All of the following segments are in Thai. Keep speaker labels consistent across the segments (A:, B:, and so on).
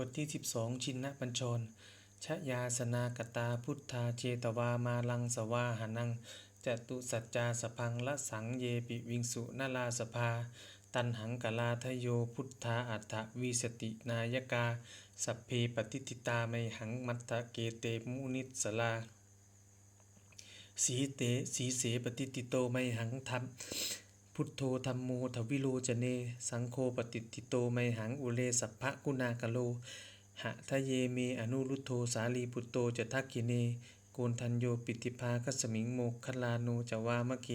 A: บทที่ 12 ชินนะปัญชร ชยาสนากตาพุทธาเจตวามาลังสวาหานังจตุสัจจาสพังละสังเยปิวิงสุนาลาสภา ตันหังกลาทโยพุทธาอัฏฐวิสตินายกา สัพเพปฏิทิตาไมหังมัตตะเกเตมุนิสลาสีเตสีเสปฏิติโตไมหังธรรม พุทโธธรรมโมทวิโลจเน สังโฆปฏิติโตไมหังอุเลสัพพะกุณากะโล หะทะเยเมอนุรุตโธสาลีปุตโตจะทักกิเนโกนทันโยปิติภาคัสมิงโมคลาโนจวามะเก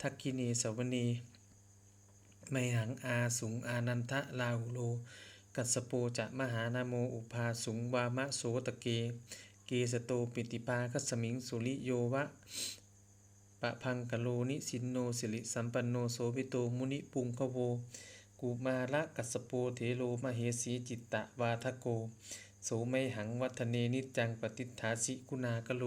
A: ทักกิเนสวเนไมหังอาสุงอานันทะลาหุโล กัสโปจะมหานาโมอุภาสุงวามะโสตะเก เกสโตปิติภาคัสมิงสุริโยวะะพังกะโลนิสินโนสิริสัมปันโนโสภิโตมุนิปุงคโวกุมาระกัสโปเทโลมเหสีจิตตะวาทโก โสไมหังวัฒเนนิจังปฏิฐาสิกุณากะโล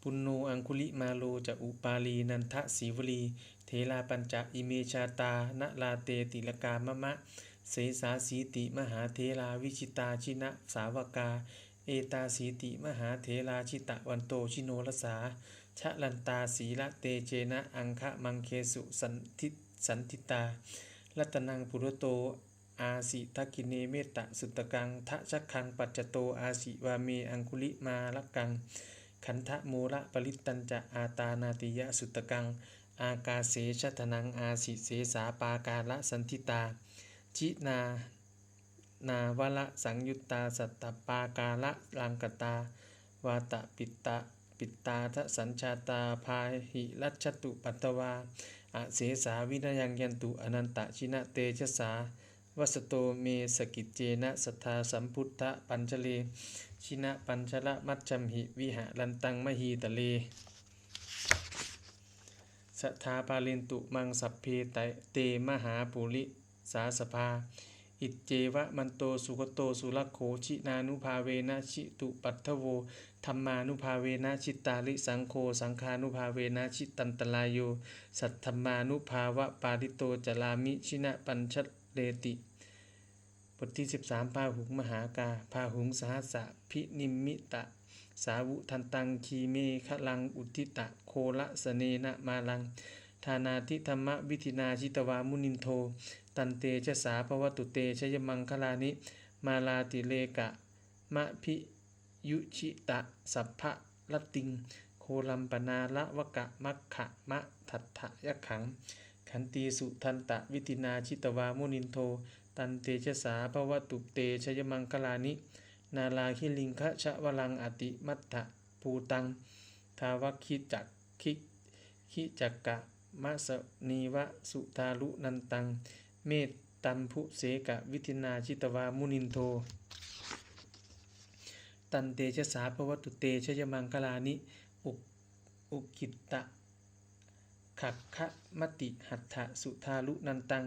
A: ปุณโนอังคุลิมาโลจะอุปาลีนันทะสีวลี เทลาปัญจอิเมชาตานลาเตติลกามะมะ เสสาสีติมหาเทลาวิชิตาชินะสาวกา เอตาสีติมหาเทลาชิตะวันโตชิโนรสา ชะลันตาสีละเตเจนะอังคะมังเคสุสันทิสันทิตา รัตนังปุรโต อาสิทักิเนเมตตะสุตตกังทะชักคังปัจจโตอาสิวาเมอังคุลิมาลกัง ขันธะโมระปริตตัญจะอาตานาติยะสุตตกัง อากาเสชตนังอาสิเสสาปากาละสันทิตา จินา นาวละสังยุตตาสัตตปากาละลังกตา วาตะปิตะปิตาทสัญชาตาพาหิรัชตุปัตตวาอาเสสาวินยังยันตุอนันตชินะเตชะสาวัสโตเมสกิจเจนะสัทธาสัมพุทธปัญชเล ชินะปัญชละมัจจำหิวิหะลันตังมหีตะเลสัทธาปาลินตุมังสัพเพไตเตมหาปุริสาสภา อิจเจวะมันโตสุขโตสุรโขชินานุภาเวนะชิตุปัทโวธรรมานุภาเวนะชิตาลิสังโฆสังฆานุภาเวนะชิตันตลายโยสัทธรรมานุภาวะปาริโตจลามิชินะปัญชเลติ บทที่ 13 พาหุงมหากา พาหุงสหัสสะพินิมมิตะ สาวุทันตังคีเมฆลังอุทิตะ โคละสเนนะมาลัง ธานาทิธรรมวิธินาชิตวามุนินโท ตันเตชะสาภวตุเตชยมังคลานิ มาลาติเลกะ มะพิยุชิตะ สัพพะละติง โคลัมปนาละวะกะมัคขะมะทัตถะยะขัง ขันตีสุทันตะวิตินาชิตวามุนินโท ตันเตชะสาภวตุเตชยมังคลานิ นาลาคิลิงคะชะวลังอติมัตถะภูตัง ทาวคิจักคิคิจักกะ มะสนีวะสุทาลุนันตัง เมตตัมพุเสกะวิธินาชิตวามุนินโท ตันเตชะสาภวตุเตชยมังคลานิ อุกอุกิตตะขักขะมติหัตถะสุทาลุนันตัง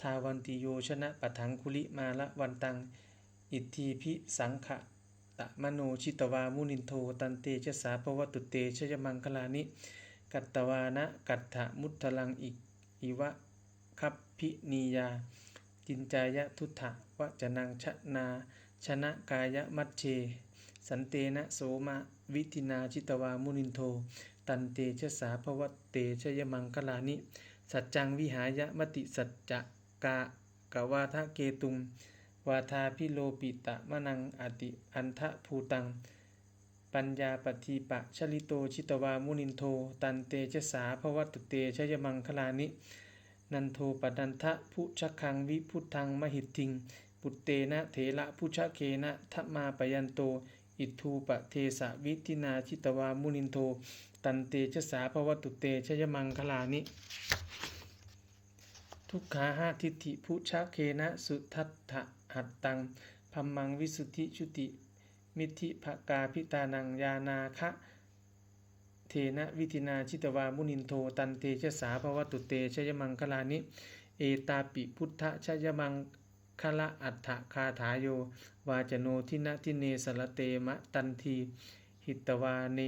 A: ทาวันติโยชนะปะถังคุลิมาละวันตัง อิทธิพิสังขะตะมโนชิตวามุนินโท ตันเตชะสาภวตุเตชยมังคลานิ กัตตวานะกัตถะมุตลังอิอิวะคัพพินียา จินจายะทุถะวจนังชนาชนะกายะมัชเช สันเตนะโสมะวิธินาชิตวามุนินโท ตันเตชะสาภวเตชยมังคลานิ สัจจังวิหายะมติสัจจะกะกวาทะเกตุง วาทาพิโลปิตะมะนังอติอันทะภูตัง ปัญญาปฏิปะชลิโตชิตวามุนินโท ตันเตชะสาภวัตุเตชยมังคลานิ นันโทปนันทะพุชคังวิพุทธังมหิตทิง ปุตเตนะเถระพุชเคนะทะมาปยันโต อิทูปะเทสะวิทินาชิตวามุนินโท ตันเตชะสาภวัตุเตชยมังคลานิ ทุกขาหาทิฏฐิพุชเคนะสุทัตถะหัตตังพัมมังวิสุทธิชุติ มิธิภกาพิตานังยานาคะ เทนะวิธินาชิตวามุนินโทตันเตชะสาภวตุเตชยมังคลานิ เอตาปิพุทธชยมังคละอัฏฐคาถาโยวาจโนทินะทิเนสรเตมะตันที หิตวาเน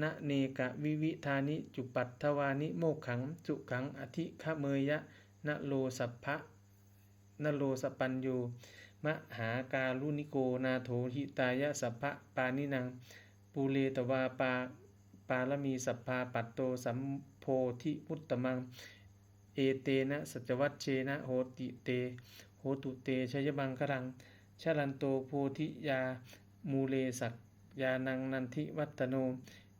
A: นะเนกะวิวิธานิจุปัตถวานิโมกขังสุขังอธิขเมยะนะโลสัพพะนะโลสปัญโย มหาการุณิโกนาโถหิตายะสัพพะปานินัง ปูเลตวาปาปาลมีสัพพาปัตโตสัมโพธิมุตตมัง เอเตนะสัจวัชเชนะโหติเต โหตุเตชยบังครังชลันโตโพธิยามูเลสักยานังนันทิวัตโน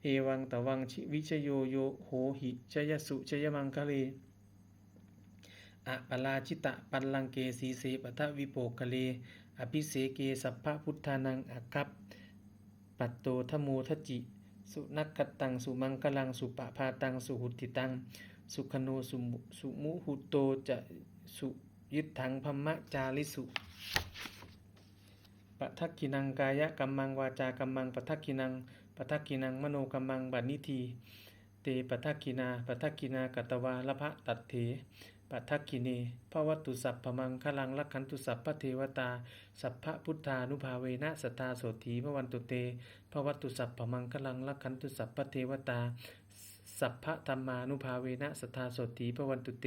A: เอวังตวังชิวิชโยโยโหหิชยสุชยมังคะเล อะปลาชิตะปัลลังเกสีเสปทะวิโปคะเล อภิเสเกสัพพะพุทธานังอาคัปปัตโตทโมทจิ สุนักกตัง สุมังคลัง สุปะพาตัง สุหุติตัง สุขโนสุมุสุมุหุโตจะสุยิทธังพมะจาริสุปะทักกินังกายะกัมมังวาจากัมมังปะทักกินังปะทักกินังมโนกัมมังบันิที ตีปะทักกินาปะทักกินากัตวาละภะตัดเถปะทักกิเนภวัตุสัพพมังคลังลักขันตุสัพพเทวตา สัพพะพุทธานุภาเวนะสตตาโสถีพระวันตุเตภวัตุสัพพมังคลังลักขันตุสัพพเทวตา สัพพะธรรมานุภาเวนะสทธาโสตีพระวันตุเต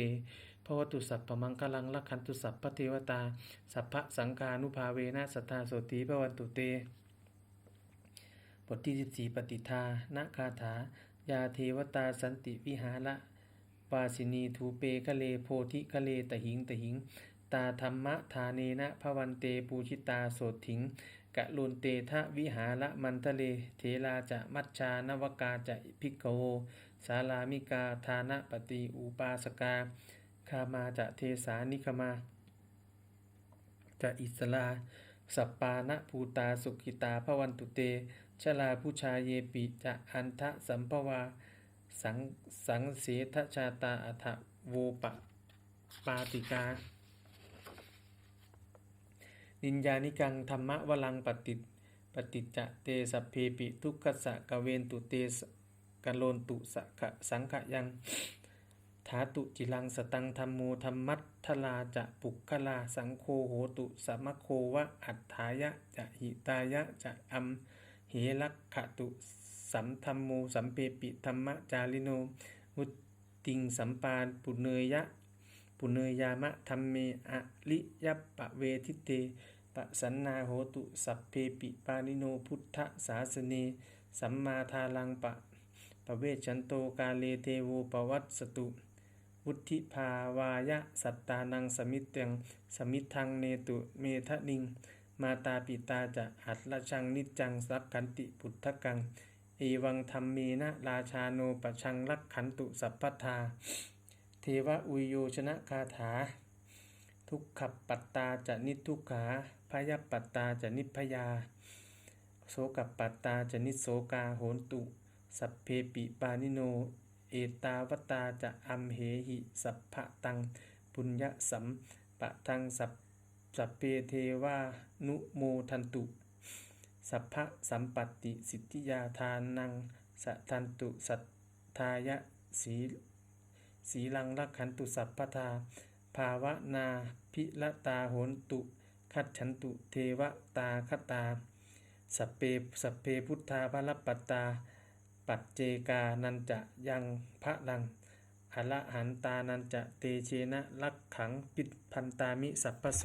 A: ภวตุสัพพมังคลังลักขันตุสัพพเทวตา สัพพะสังฆานุภาเวนะสทธาโสตีพระวันตุเตบทที่14ปฏิทานคาถา ยาเทวตาสันติวิหาระวาสินีทูเปคะเลโพธิคะเลตหิงตหิง ตาธรรมะทาเนนะพวันเตปูชิตาโสถิงกะลุนเตทะวิหาระมันทะเลเทลาจะมัชชานวกาจะพิกโวสาลามิกาทานะปฏิอุปาสกาคามาจะเทสานิคมา จะอิสลาสัปปานะภูตาสุกิตาพวันตุเต ชลาผู้ชาเยปิจะอันทะสัมภวา สังสังเสทชาตาอัฐโวปะปาติกา นินญานิกังธรรมะวลังปฏิปฏิจจะเตสัพเพปิทุกขสะกเวนตุเตสกะโลนตุสะขะสังขะยังถาตุจิลังสตังธรรมโมธรรมัตทลาจะปุกขลาสังโฆโหตุสัมมโควะอัฏฐายะจะหิตายะจะอัม เหลักขตุสัมธรรมโมสัมเปปิธรรมจาริโนวุติงสัมปานปุเนยะปุเนยามะธรรมเมอะลิยปะเวทิเตปะสันนาโหตุสัพเพปิปานิโนพุทธศาสเน สัมมาทาลังปะปะเวชันโตกาเลเทโวปวัตสตุวุธิภาวายะสัตตานังสมิตตังสมิทังเนตุเมทะนิง มาตาปิตาจะอัตละชังนิจจังสักขันติปุทธกังเอวังธรรมเมนะราชาโนปะชังลักขันตุสัพพทา เทวอุยโยชนะคาถา ทุกขปัตตาจะนิทุกขาพยปัตตาจะนิพยา โสกปัตตาจะนิโสกาโหนตุ สัพเพปิปานิโน เอตาวตาจะอัมเหหิสัพพะตัง ปุญญสัมปะทังสัพ สัพเพเทวานุโมทันตุ สัพพะสัมปัตติสิทธิยาทานังสะทันตุสัทธายะสีสีลังลักขันตุสัพพทา ภาวนาพิละตาโหนตุคัดฉันตุเทวตาคตา สัพเพสัพเพพุทธาภรปัตตา ปัจเจกานันจะยังพระลัง อละหันตานันจะเตเชนะลักขังปิดพันตามิสัพพโส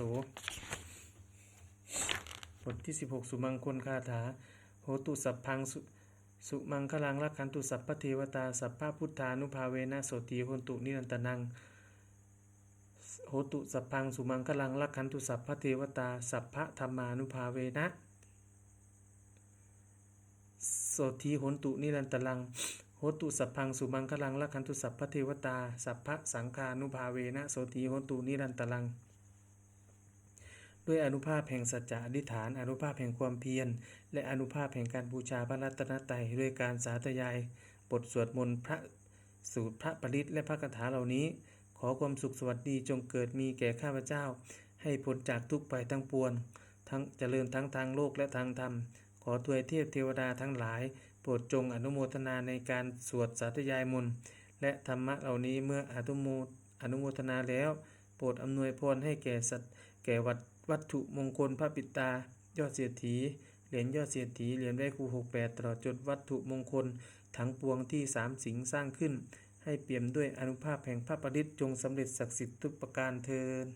A: บทที่ 16 สุมังคลคาถา โหตุสัพพังสุสุมังคลังลักขันตุสัพพเทวตาสัพพะพุทธานุภาเวนะโสตีหนตุนิรันตนัง โหตุสัพพังสุมังคลังลักขันตุสัพพเทวตาสัพพะธรรมานุภาเวนะโสทีหนตุนิรันตลัง โหตุสัพพังสุมังคลังลักขันตุสัพพเทวตา สัพพะสังฆานุภาเวนะโสทีโหตุนิรันตลัง ด้วยอนุภาพแห่งสัจจะอธิษฐาน อนุภาพแห่งความเพียร และอนุภาพแห่งการบูชาพระรัตนตรัยด้วยการสาธยาย บทสวดมนต์พระสูตรพระปริตและพระคาถาเหล่านี้ ขอความสุขสวัสดีจงเกิดมีแก่ข้าพเจ้า ให้พ้นจากทุกข์ภัยทั้งปวงทั้งเจริญทั้งทางโลกและทางธรรม ขอถวยเทพเทวดาทั้งหลาย โปรดจงอนุโมทนาในการสวดสาธยายมนต์และธรรมะเหล่านี้เมื่ออนุโมอนุโมทนาแล้ว โปรดอำนวยพรให้แก่สัตว์แก่วัดวัตถุมงคลพระปิตา ยอดเศรษฐีเหรียญยอดเศรษฐีเหรียญไหว้ครูหกแปดตลอดจดวัตถุมงคล ทั้งปวงที่สามสิงสร้างขึ้น ให้เปี่ยมด้วยอนุภาพแห่งพระประดิษฐ์จงสำเร็จศักดิ์สิทธิ์ทุกประการเทิน